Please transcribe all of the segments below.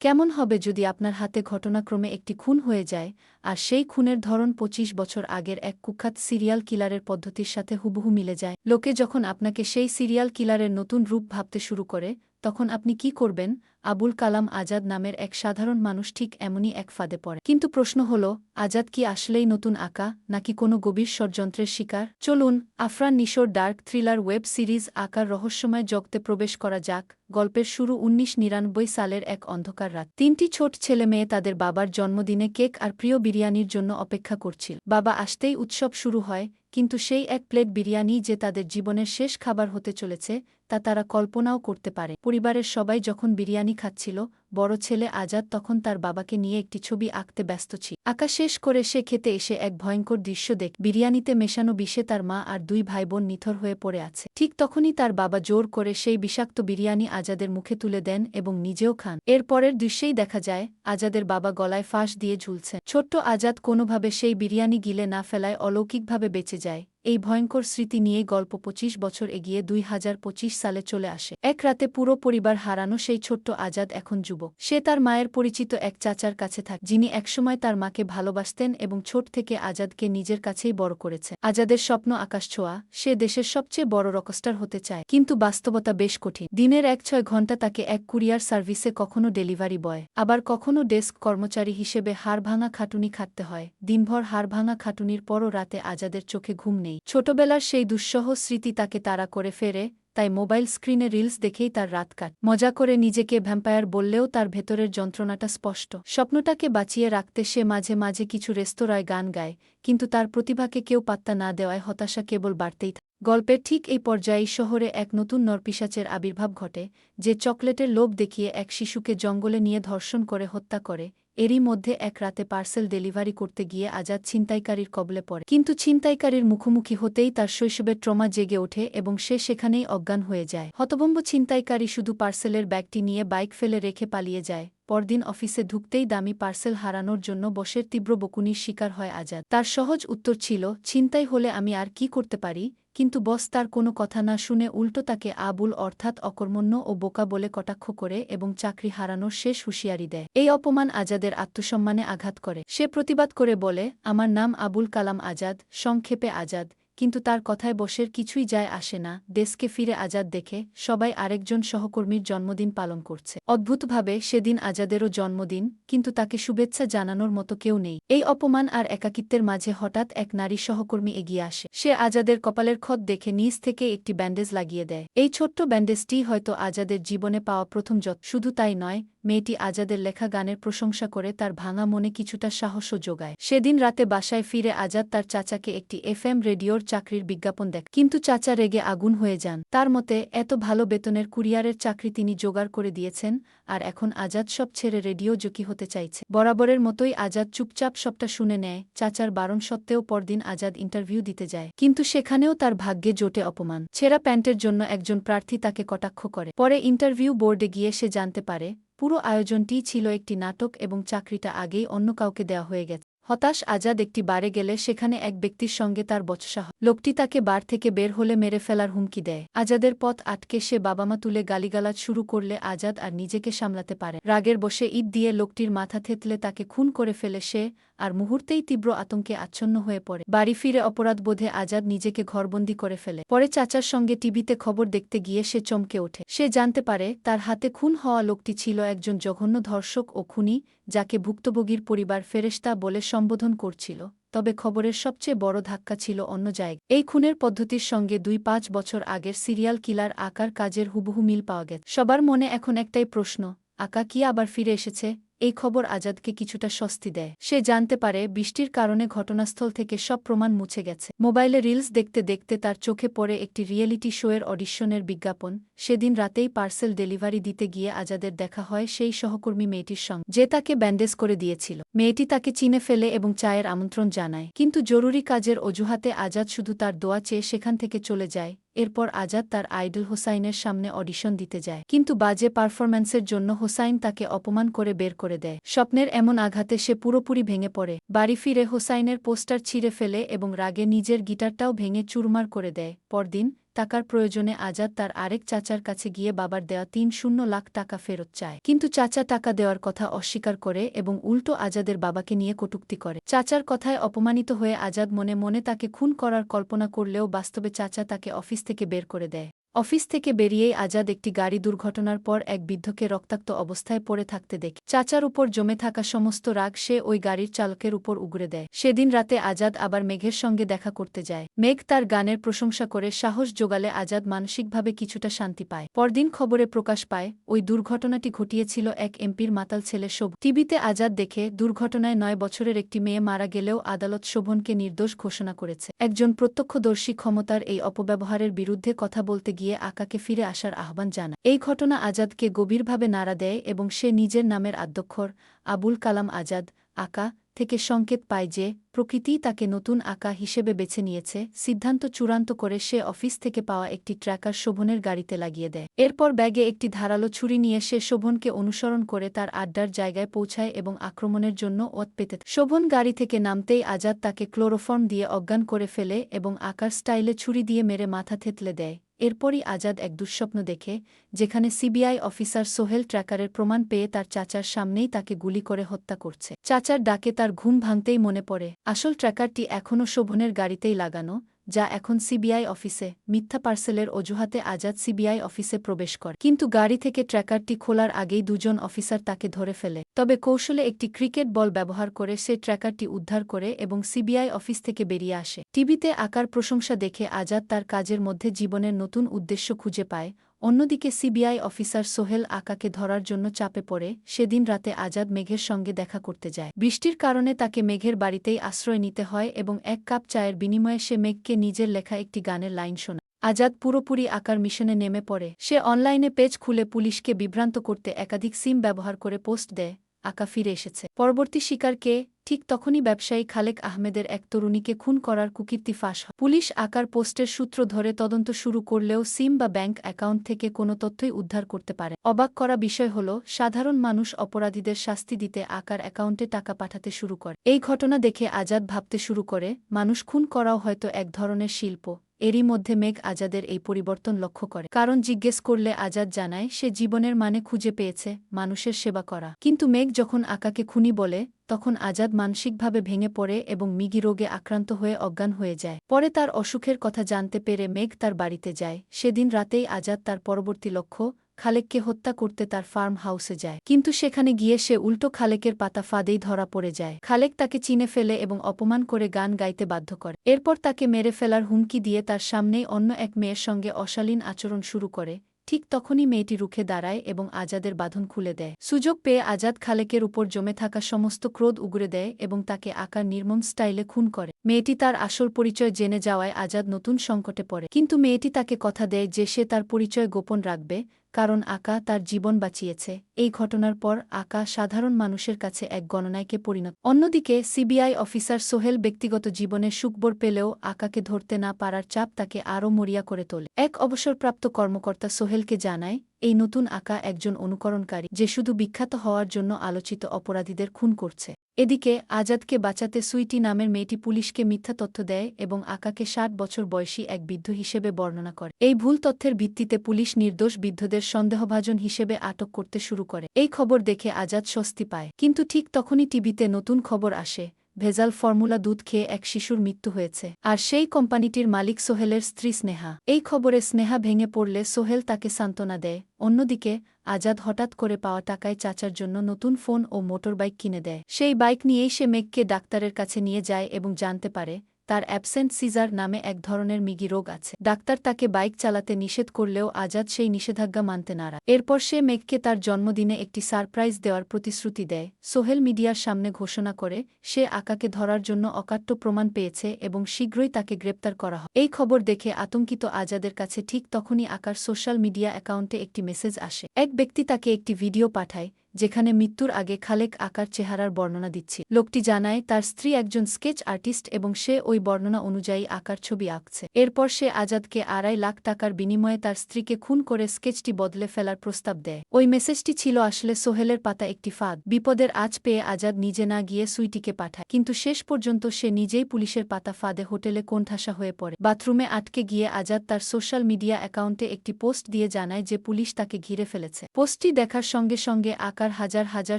কেমন হবে যদি আপনার হাতে ঘটনাক্রমে একটি খুন হয়ে যায়, আর সেই খুনের ধরন ২৫ বছর আগের এক কুখ্যাত সিরিয়াল কিলারের পদ্ধতির সাথে হুবহু মিলে যায়? লোকে যখন আপনাকে সেই সিরিয়াল কিলারের নতুন রূপ ভাবতে শুরু করে তখন আপনি কি করবেন? আবুল কালাম আজাদ নামের এক সাধারণ মানুষ ঠিক এমনই এক ফাঁদে পড়ে। কিন্তু প্রশ্ন হল, আজাদ কি আসলেই নতুন আঁকা, নাকি কোনো গভীর ষড়যন্ত্রের শিকার? চলুন, আফরান নিশোর ডার্ক থ্রিলার ওয়েব সিরিজ আকার রহস্যময় জগতে প্রবেশ করা যাক। গল্পের শুরু উনিশ নিরানব্বই সালের এক অন্ধকার রাত। তিনটি ছোট ছেলে মেয়ে তাদের বাবার জন্মদিনে কেক আর প্রিয় বিরিয়ানির জন্য অপেক্ষা করছিল। বাবা আসতেই উৎসব শুরু হয়, কিন্তু সেই এক প্লেট বিরিয়ানি যে তাদের জীবনের শেষ খাবার হতে চলেছে তা তারা কল্পনাও করতে পারে। পরিবারের সবাই যখন বিরিয়ানি খাচ্ছিল, বড় ছেলে আজাদ তখন তার বাবাকে নিয়ে একটি ছবি আঁকতে ব্যস্ত ছিল। আঁকা শেষ করে সে খেতে এসে এক ভয়ঙ্কর দৃশ্য দেখ বিরিয়ানিতে মেশানো বিষে তার মা আর দুই ভাই বোন নিথর হয়ে পড়ে আছে। ঠিক তখনই তার বাবা জোর করে সেই বিষাক্ত বিরিয়ানি আজাদের মুখে তুলে দেন এবং নিজেও খান। এর পরের দৃশ্যেই দেখা যায়, আজাদের বাবা গলায় ফাঁস দিয়ে ঝুলছেন। ছোট্ট আজাদ কোনোভাবে সেই বিরিয়ানি গিলে না ফেলায় অলৌকিকভাবে বেঁচে যায়। এই ভয়ঙ্কর স্মৃতি নিয়ে গল্প ২৫ বছর এগিয়ে দুই হাজার পঁচিশ সালে চলে আসে। এক রাতে পুরো পরিবার হারানো সেই ছোট্ট আজাদ এখন যুবক। সে তার মায়ের পরিচিত এক চাচার কাছে থাকে, যিনি একসময় তার মাকে ভালোবাসতেন এবং ছোট থেকে আজাদকে নিজের কাছেই বড় করেছে। আজাদের স্বপ্ন আকাশ ছোঁয়া, সে দেশের সবচেয়ে বড় রকস্টার হতে চায়, কিন্তু বাস্তবতা বেশ কঠিন। দিনের এক ছয় ঘণ্টা তাকে এক কুরিয়ার সার্ভিসে কখনো ডেলিভারি বয়, আবার কখনো ডেস্ক কর্মচারী হিসেবে হাড় ভাঙা খাটুনি খাটতে হয়। দিনভর হাড় ভাঙা খাটুনির পরও রাতে আজাদের চোখে ঘুম নেই। ছোটবেলার সেই দুঃসহ স্মৃতি তাকে তাড়া করে ফেরে, তাই মোবাইল স্ক্রিনে রিলস দেখেই তার রাত কাট। মজা করে নিজেকে ভ্যাম্পায়ার বললেও তার ভেতরের যন্ত্রণাটা স্পষ্ট। স্বপ্নটাকে বাঁচিয়ে রাখতে সে মাঝে মাঝে কিছু রেস্তোরাঁয় গান গায়, কিন্তু তার প্রতিভাকে কেউ পাত্তা না দেওয়ায় হতাশা কেবল বাড়তেই থাকে। গল্পের ঠিক এই পর্যায়ে শহরে এক নতুন নরপিসাচের আবির্ভাব ঘটে, যে চকলেটের লোভ দেখিয়ে এক শিশুকে জঙ্গলে নিয়ে ধর্ষণ করে হত্যা করে এরই মধ্যে এক রাতে পার্সেল ডেলিভারি করতে গিয়ে আজাদ ছিনতাইকারীর কবলে পড়ে। কিন্তু ছিনতাইকারীর মুখোমুখি হতেই তার শৈশবের ট্রমা জেগে ওঠে এবং সে সেখানেই অজ্ঞান হয়ে যায়। হতভম্ব ছিনতাইকারী শুধু পার্সেলের ব্যাগটি নিয়ে বাইক ফেলে রেখে পালিয়ে যায়। পরদিন অফিসে ঢুকতেই দামি পার্সেল হারানোর জন্য বসের তীব্র বকুনির শিকার হয় আজাদ। তার সহজ উত্তর ছিল, ছিনতাই হলে আমি আর কি করতে পারি? কিন্তু বস তার কোনো কথা না শুনে উল্টো তাকে আবুল অর্থাৎ অকর্মণ্য ও বোকা বলে কটাক্ষ করে এবং চাকরি হারানোর শেষ হুঁশিয়ারি দেয়। এই অপমান আজাদের আত্মসম্মানে আঘাত করে। সে প্রতিবাদ করে বলে, আমার নাম আবুল কালাম আজাদ, সংক্ষেপে আজাদ। কিন্তু তার কথায় বসের কিছুই যায় আসে না দেশকে ফিরে আজাদ দেখে সবাই আরেকজন সহকর্মীর জন্মদিন পালন করছে। অদ্ভুতভাবে সেদিন আজাদেরও জন্মদিন, কিন্তু তাকে শুভেচ্ছা জানানোর মতো কেউ নেই। এই অপমান আর একাকিত্বের মাঝে হঠাৎ এক নারী সহকর্মী এগিয়ে আসে। সে আজাদের কপালের ক্ষত দেখে নিজ থেকে একটি ব্যান্ডেজ লাগিয়ে দেয়। এই ছোট্ট ব্যান্ডেজটি হয়তো আজাদের জীবনে পাওয়া প্রথম যত, শুধু তাই নয় মেয়েটি আজাদের লেখা গানের প্রশংসা করে তার ভাঙা মনে কিছুটা সাহসও যোগায়। সেদিন রাতে বাসায় ফিরে আজাদ তার চাচাকে একটি এফএম রেডিওর চাকরির বিজ্ঞাপন দেখ। কিন্তু চাচা রেগে আগুন হয়ে যান। তার মতে, এত ভালো বেতনের কুরিয়ারের চাকরি তিনি জোগাড় করে দিয়েছেন, আর এখন আজাদ সব ছেড়ে রেডিও জকি হতে চাইছে। বরাবরের মতোই আজাদ চুপচাপ সবটা শুনে নেয়, চাচার বারণ সত্ত্বেও পরদিন আজাদ ইন্টারভিউ দিতে যায়। কিন্তু সেখানেও তার ভাগ্যে জোটে অপমান। ছেঁড়া প্যান্টের জন্য একজন প্রার্থী তাকে কটাক্ষ করে। পরে ইন্টারভিউ বোর্ডে গিয়ে সে জানতে পারে পুরো আয়োজনটি ছিল একটি নাটক এবং চাকরিটা আগেই অন্য কাউকে দেওয়া হয়ে গেছে। হতাশ আজাদ একটি বারে গেলে সেখানে এক ব্যক্তির সঙ্গে তার বচসা হয়। লোকটি তাকে বার থেকে বের হলে মেরে ফেলার হুমকি দেয়। আজাদের পথ আটকে সে বাবামা তুলে গালিগালাজ শুরু করলে আজাদ আর নিজেকে সামলাতে পারে। রাগের বসে ঈদ দিয়ে লোকটির মাথা থেতলে তাকে খুন করে ফেলে সে আর মুহূর্তেই তীব্র আতঙ্কে আচ্ছন্ন হয়ে পড়ে। বাড়ি ফিরে অপরাধবোধে আজাদ নিজেকে ঘরবন্দি করে ফেলে। পরে চাচার সঙ্গে টিভিতে খবর দেখতে গিয়ে সে চমকে ওঠে। সে জানতে পারে তার হাতে খুন হওয়া লোকটি ছিল একজন জঘন্য ধর্ষক ও খুনি, যাকে ভুক্তভোগীর পরিবার ফেরেস্তা বলে সম্বোধন করছিল। তবে খবরের সবচেয়ে বড় ধাক্কা ছিল অন্য জায়গা এই খুনের পদ্ধতির সঙ্গে দুই পাঁচ বছর আগের সিরিয়াল কিলার আকার কাজের হুবহু মিল পাওয়া গেছে। সবার মনে এখন একটাই প্রশ্ন, আকা কি আবার ফিরে এসেছে? এই খবর আজাদকে কিছুটা স্বস্তি দেয়। সে জানতে পারে বৃষ্টির কারণে ঘটনাস্থল থেকে সব প্রমাণ মুছে গেছে। মোবাইলে রিলস দেখতে দেখতে তার চোখে পড়ে একটি রিয়েলিটি শোয়ের অডিশনের বিজ্ঞাপন। সেদিন রাতেই পার্সেল ডেলিভারি দিতে গিয়ে আজাদের দেখা হয় সেই সহকর্মী মেয়েটির সঙ্গে, যে তাকে ব্যান্ডেজ করে দিয়েছিল। মেয়েটি তাকে চিনে ফেলে এবং চায়ের আমন্ত্রণ জানায়। কিন্তু জরুরি কাজের অজুহাতে আজাদ শুধু তার দোয়া চেয়ে সেখান থেকে চলে যায়। এরপর আজাদ তার আইডল হোসাইনের সামনে অডিশন দিতে যায়। কিন্তু বাজে পারফরম্যান্সের জন্য হোসাইন তাকে অপমান করে বের করে দেয়। স্বপ্নের এমন আঘাতে সে পুরোপুরি ভেঙে পড়ে। বাড়ি ফিরে হোসাইনের পোস্টার ছিঁড়ে ফেলে এবং রাগে নিজের গিটারটাও ভেঙে চুরমার করে দেয়। পরদিন টাকার প্রয়োজনে আজাদ তার আরেক চাচার কাছে গিয়ে বাবার দেওয়া তিন শূন্য লাখ টাকা ফেরত চায়। কিন্তু চাচা টাকা দেওয়ার কথা অস্বীকার করে এবং উল্টো আজাদের বাবাকে নিয়ে কটুক্তি করে। চাচার কথায় অপমানিত হয়ে আজাদ মনে মনে তাকে খুন করার কল্পনা করলেও বাস্তবে চাচা তাকে অফিস থেকে বের করে দেয়। অফিস থেকে বেরিয়েই আজাদ একটি গাড়ি দুর্ঘটনার পর এক বৃদ্ধকে রক্তাক্ত অবস্থায় পড়ে থাকতে দেখে। চাচার উপর জমে থাকা সমস্ত রাগ সে ওই গাড়ির চালকের উপর উগড়ে দেয়। সেদিন রাতে আজাদ আবার মেঘের সঙ্গে দেখা করতে যায়। মেঘ তার গানের প্রশংসা করে সাহস জোগালে আজাদ মানসিকভাবে কিছুটা শান্তি পায়। পরদিন খবরে প্রকাশ পায়, ওই দুর্ঘটনাটি ঘটিয়েছিল এক এমপির মাতাল ছেলে শোভ টিভিতে আজাদ দেখে, দুর্ঘটনায় নয় বছরের একটি মেয়ে মারা গেলেও আদালত শোভনকে নির্দোষ ঘোষণা করেছে। একজন প্রত্যক্ষদর্শী ক্ষমতার এই অপব্যবহারের বিরুদ্ধে কথা বলতে গিয়ে আকাকে ফিরে আসার আহ্বান জানায়। এই ঘটনা আজাদকে গভীরভাবে নাড়া দেয় এবং সে নিজের নামের আদ্যক্ষর আবুল কালাম আজাদ, আকা, থেকে সংকেত পায় যে প্রকৃতিই তাকে নতুন আকা হিসেবে বেছে নিয়েছে, সিদ্ধান্ত চূড়ান্ত করে সে অফিস থেকে পাওয়া একটি ট্র্যাকার শোভনের গাড়িতে লাগিয়ে দেয়। এরপর ব্যাগে একটি ধারালো ছুরি নিয়ে সে শোভনকে অনুসরণ করে তার আড্ডার জায়গায় পৌঁছায় এবং আক্রমণের জন্য ওত পেতে শোভন গাড়ি থেকে নামতেই আজাদ তাকে ক্লোরোফর্ম দিয়ে অজ্ঞান করে ফেলে এবং আকার স্টাইলে ছুরি দিয়ে মেরে মাথা থেতলে দেয়। এরপরই আজাদ এক দুঃস্বপ্ন দেখে, যেখানে সিবিআই অফিসার সোহেল ট্র্যাকারের প্রমাণ পেয়ে তার চাচার সামনেই তাকে গুলি করে হত্যা করছে। চাচার ডাকে তার ঘুম ভাঙতেই মনে পড়ে। আসল ট্র্যাকারটি এখনও শোভনের গাড়িতেই লাগানো যা এখন সিবিআই অফিসে, মিথ্যা পার্সেলের অজুহাতে আজাদ সিবিআই অফিসে প্রবেশ করে। কিন্তু গাড়ি থেকে ট্র্যাকারটি খোলার আগেই দুজন অফিসার তাকে ধরে ফেলে। তবে কৌশলে একটি ক্রিকেট বল ব্যবহার করে সে ট্র্যাকারটি উদ্ধার করে এবং সিবিআই অফিস থেকে বেরিয়ে আসে। টিভিতে আকার প্রশংসা দেখে আজাদ তার কাজের মধ্যে জীবনের নতুন উদ্দেশ্য খুঁজে পায় অন্যদিকে সিবিআই অফিসার সোহেল আকাকে ধরার জন্য চাপে পড়ে, সেদিন রাতে আজাদ মেঘের সঙ্গে দেখা করতে যায়। বৃষ্টির কারণে তাকে মেঘের বাড়িতেই আশ্রয় নিতে হয় এবং এক কাপ চায়ের বিনিময়ে সে মেঘকে নিজের লেখা একটি গানের লাইন শোনা আজাদ পুরোপুরি আকার মিশনে নেমে পড়ে। সে অনলাইনে পেজ খুলে পুলিশকে বিভ্রান্ত করতে একাধিক সিম ব্যবহার করে পোস্ট দেয়, আকা ফিরে এসেছে। পরবর্তী শিকারকে ঠিক তখনই ব্যবসায়ী খালেক আহমেদের এক তরুণীকে খুন করার কুকীর্তি ফাঁস হয়। পুলিশ আকার পোস্টের সূত্র ধরে তদন্ত শুরু করলেও সিম বা ব্যাংক অ্যাকাউন্ট থেকে কোনো তথ্যই উদ্ধার করতে পারে। অবাক করা বিষয় হল, সাধারণ মানুষ অপরাধীদের শাস্তি দিতে আকার অ্যাকাউন্টে টাকা পাঠাতে শুরু করে। এই ঘটনা দেখে আজাদ ভাবতে শুরু করে, মানুষ খুন করাও হয়তো এক ধরনের শিল্প। এরই মধ্যে মেঘ আজাদের এই পরিবর্তন লক্ষ্য করে। কারণ জিজ্ঞেস করলে আজাদ জানায়, সে জীবনের মানে খুঁজে পেয়েছে, মানুষের সেবা করা। কিন্তু মেঘ যখন আকাকে খুনি বলে, তখন আজাদ মানসিকভাবে ভেঙে পড়ে এবং মিগি রোগে আক্রান্ত হয়ে অজ্ঞান হয়ে যায়। পরে তার অসুখের কথা জানতে পেরে মেঘ তার বাড়িতে যায়। সেদিন রাতেই আজাদ তার পরবর্তী লক্ষ্য খালেককে হত্যা করতে তার ফার্ম হাউসে যায়। কিন্তু সেখানে গিয়ে সে উল্টো খালেকের পাতা ফাঁদেই ধরা পড়ে যায়। খালেক তাকে চিনে ফেলে এবং অপমান করে গান গাইতে বাধ্য করে। এরপর তাকে মেরে ফেলার হুমকি দিয়ে তার সামনেই অন্য এক মেয়ের সঙ্গে অশালীন আচরণ শুরু করে। ঠিক তখনই মেয়েটি রুখে দাঁড়ায় এবং আজাদের বাঁধন খুলে দেয়। সুযোগ পেয়ে আজাদ খালেকের উপর জমে থাকা সমস্ত ক্রোধ উগড়ে দেয় এবং তাকে আকার নির্মম স্টাইলে খুন করে। মেয়েটি তার আসল পরিচয় জেনে যাওয়ায় আজাদ নতুন সংকটে পড়ে। কিন্তু মেয়েটি তাকে কথা দেয় যে সে তার পরিচয় গোপন রাখবে কারণ আকা তার জীবন বাঁচিয়েছে। এই ঘটনার পর আকা সাধারণ মানুষের কাছে এক গণনায়কে পরিণত। অন্যদিকে, সিবিআই অফিসার সোহেল ব্যক্তিগত জীবনে সুকবর পেলেও আকাকে ধরতে না পারার চাপ তাকে আরও মরিয়া করে তোলে। এক অবসরপ্রাপ্ত কর্মকর্তা সোহেলকে জানায় এই নতুন আঁকা একজন অনুকরণকারী যে শুধু বিখ্যাত হওয়ার জন্য আলোচিত অপরাধীদের খুন করছে। এদিকে, আজাদকে বাঁচাতে সুইটি নামের মেয়েটি পুলিশকে মিথ্যা তথ্য দেয় এবং আকাকে ষাট বছর বয়সী এক বৃদ্ধ হিসেবে বর্ণনা করে। এই ভুল তথ্যের ভিত্তিতে পুলিশ নির্দোষ বৃদ্ধদের সন্দেহভাজন হিসেবে আটক করতে শুরু করে। এই খবর দেখে আজাদ স্বস্তি পায়। কিন্তু ঠিক তখনই টিভিতে নতুন খবর আসে। ভেজাল ফর্মুলা দুধ খেয়ে এক শিশুর মৃত্যু হয়েছে। আর সেই কোম্পানিটির মালিক সোহেলের স্ত্রী স্নেহা। এই খবরে স্নেহা ভেঙে পড়লে সোহেল তাকে সান্ত্বনা দেয়। অন্যদিকে, আজাদ হঠাৎ করে পাওয়া টাকায় চাচার জন্য নতুন ফোন ও মোটরবাইক কিনে দেয়। সেই বাইক নিয়েই সে মেঘকে ডাক্তারের কাছে নিয়ে যায় এবং জানতে পারে তার অ্যাবসেন্ট সিজার নামে এক ধরনের মিগি রোগ আছে। ডাক্তার তাকে বাইক চালাতে নিষেধ করলেও আজাদ সেই নিষেধাজ্ঞা মানতে নারা এরপর সে মেঘকে তার জন্মদিনে একটি সারপ্রাইজ দেওয়ার প্রতিশ্রুতি দেয়। সোহেল মিডিয়ার সামনে ঘোষণা করে, সে আকাকে ধরার জন্য অকাট্য প্রমাণ পেয়েছে এবং শীঘ্রই তাকে গ্রেপ্তার করা হয়। এই খবর দেখে আতঙ্কিত আজাদের কাছে ঠিক তখনই আকার সোশ্যাল মিডিয়া অ্যাকাউন্টে একটি মেসেজ আসে। এক ব্যক্তি তাকে একটি ভিডিও পাঠায় যেখানে মৃত্যুর আগে খালেক আকার চেহারার বর্ণনা দিচ্ছিল লোকটি জানায়, তার স্ত্রী একজন স্কেচ আর্টিস্ট এবং সে ওই বর্ণনা অনুযায়ী আকার ছবি আঁকছে। এরপর সে আজাদকে আড়াই লাখ টাকার বিনিময়ে তার স্ত্রীকে খুন করে স্কেচটি বদলে ফেলার প্রস্তাব দেয়। ওই মেসেজটি ছিল আসলে সোহেলের পাতা একটি ফাঁদ। বিপদের আজ পেয়ে আজাদ নিজে না গিয়ে সুইটিকে পাঠায়। কিন্তু শেষ পর্যন্ত সে নিজেই পুলিশের পাতা ফাঁদে হোটেলে কোণঠাসা হয়ে পড়ে। বাথরুমে আটকে গিয়ে আজাদ তার সোশ্যাল মিডিয়া অ্যাকাউন্টে একটি পোস্ট দিয়ে জানায় যে পুলিশ তাকে ঘিরে ফেলেছে। পোস্টটি দেখার সঙ্গে সঙ্গে আকার হাজার হাজার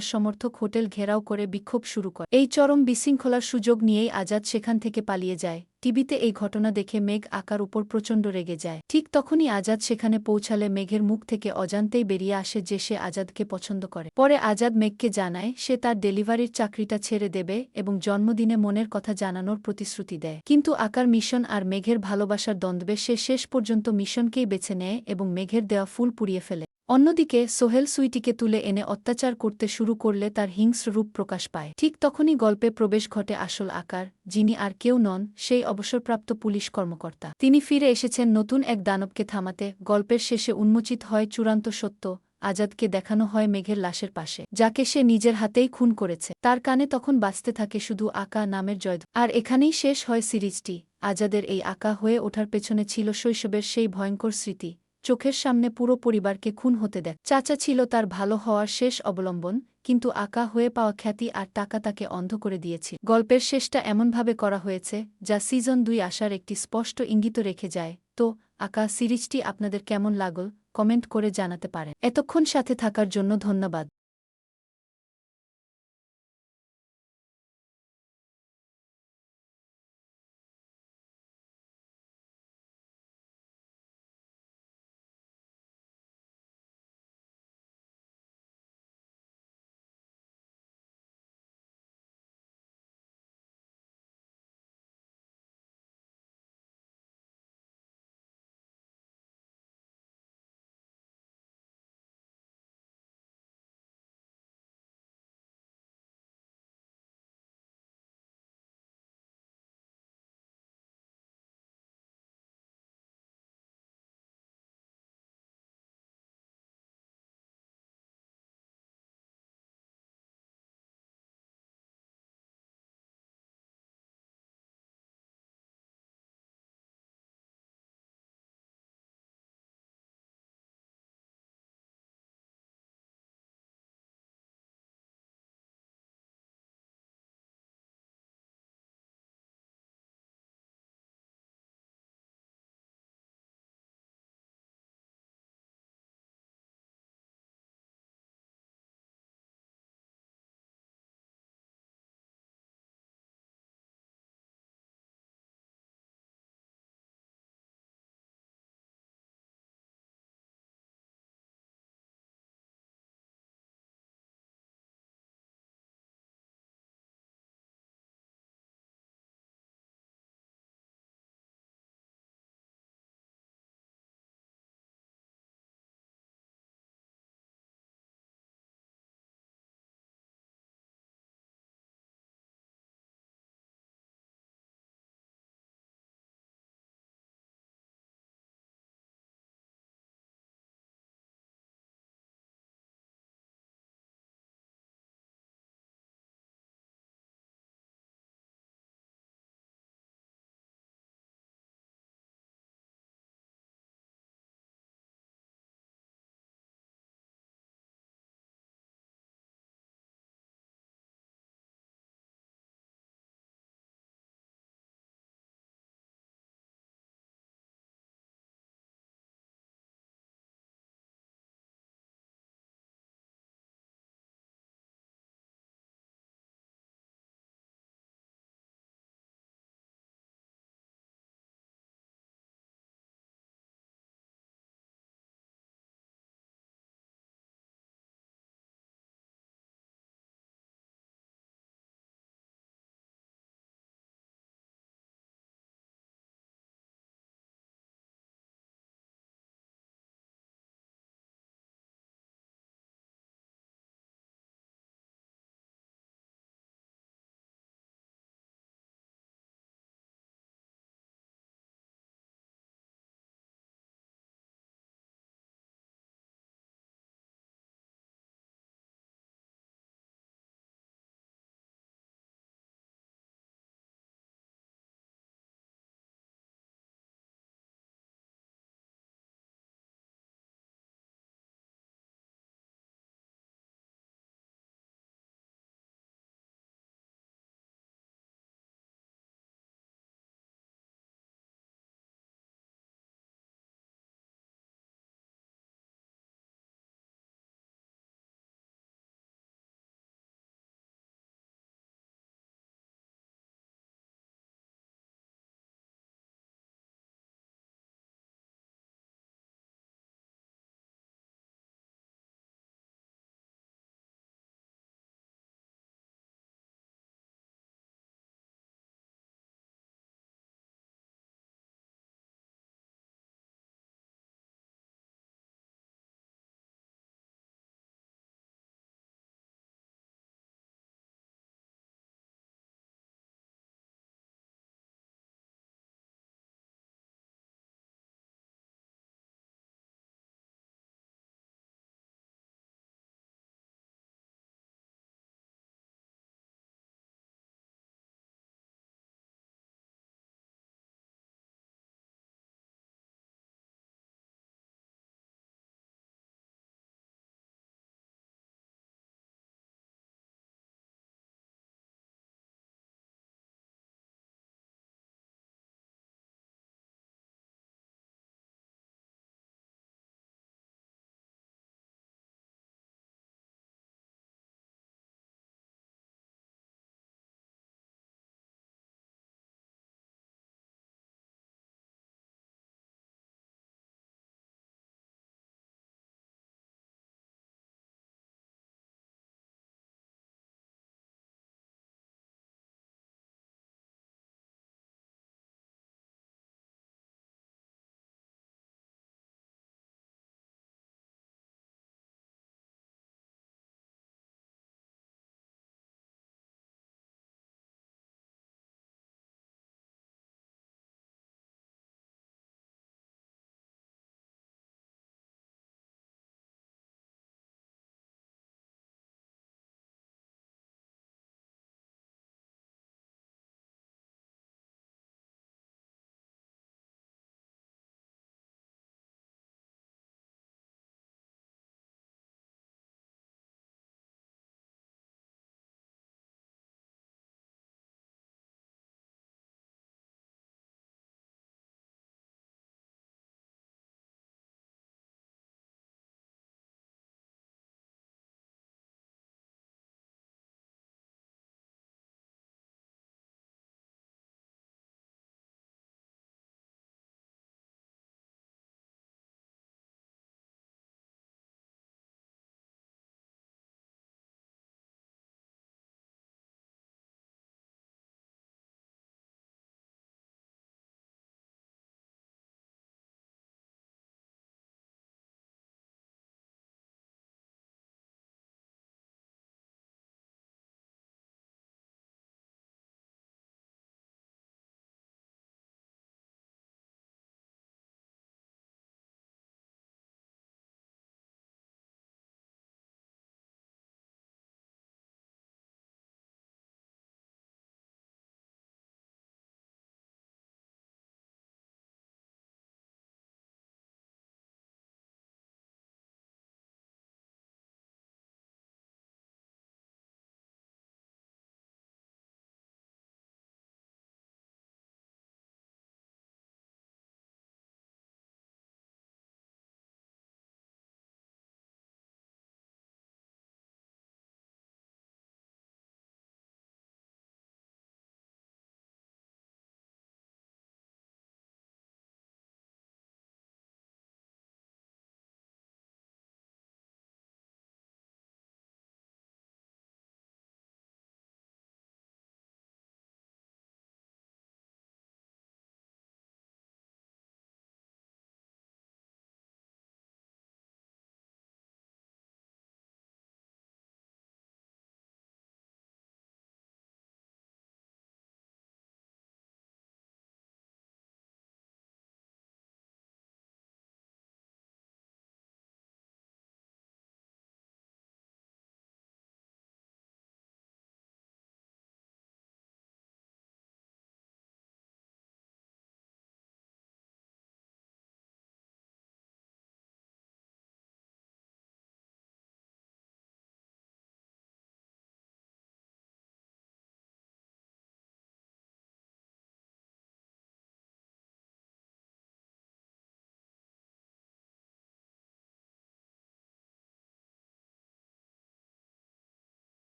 সমর্থক হোটেল ঘেরাও করে বিক্ষোভ শুরু করে। এই চরম বিশৃঙ্খলার সুযোগ নিয়েই আজাদ সেখান থেকে পালিয়ে যায়। টিভিতে এই ঘটনা দেখে মেঘ আকার উপর প্রচণ্ড রেগে যায়। ঠিক তখনই আজাদ সেখানে পৌঁছালে মেঘের মুখ থেকে অজান্তেই বেরিয়ে আসে যে সে আজাদকে পছন্দ করে। পরে আজাদ মেঘকে জানায়, সে তার ডেলিভারির চাকরিটা ছেড়ে দেবে এবং জন্মদিনে মনের কথা জানানোর প্রতিশ্রুতি দেয়। কিন্তু আকার মিশন আর মেঘের ভালোবাসার দ্বন্দ্বে সে শেষ পর্যন্ত মিশনকেই বেছে নেয় এবং মেঘের দেওয়া ফুল পুড়িয়ে ফেলে। অন্যদিকে, সোহেল সুইটিকে তুলে এনে অত্যাচার করতে শুরু করলে তার হিংস্র রূপ প্রকাশ পায়। ঠিক তখনই গল্পে প্রবেশ ঘটে আসল আকার, যিনি আর কেউ নন, সেই অবসরপ্রাপ্ত পুলিশ কর্মকর্তা। তিনি ফিরে এসেছেন নতুন এক দানবকে থামাতে। গল্পের শেষে উন্মোচিত হয় চূড়ান্ত সত্য, আজাদকে দেখানো হয় মেঘের লাশের পাশে, যাকে সে নিজের হাতেই খুন করেছে। তার কানে তখন বাঁচতে থাকে শুধু আকা নামের জয় আর এখানেই শেষ হয় সিরিজটি। আজাদের এই আকা হয়ে ওঠার পেছনে ছিল শৈশবের সেই ভয়ঙ্কর স্মৃতি। চোখের সামনে পুরো পরিবারকে খুন হতে দেখ চাচা ছিল তার ভালো হওয়ার শেষ অবলম্বন, কিন্তু আকা হয়ে পাওয়া খ্যাতি আর টাকা তাকে অন্ধ করে দিয়েছে গল্পের শেষটা এমনভাবে করা হয়েছে, যা সিজন দুই আসার একটি স্পষ্ট ইঙ্গিত রেখে যায়। তো, আকা সিরিজটি আপনাদের কেমন লাগল, কমেন্ট করে জানাতে পারে এতক্ষণ সাথে থাকার জন্য ধন্যবাদ।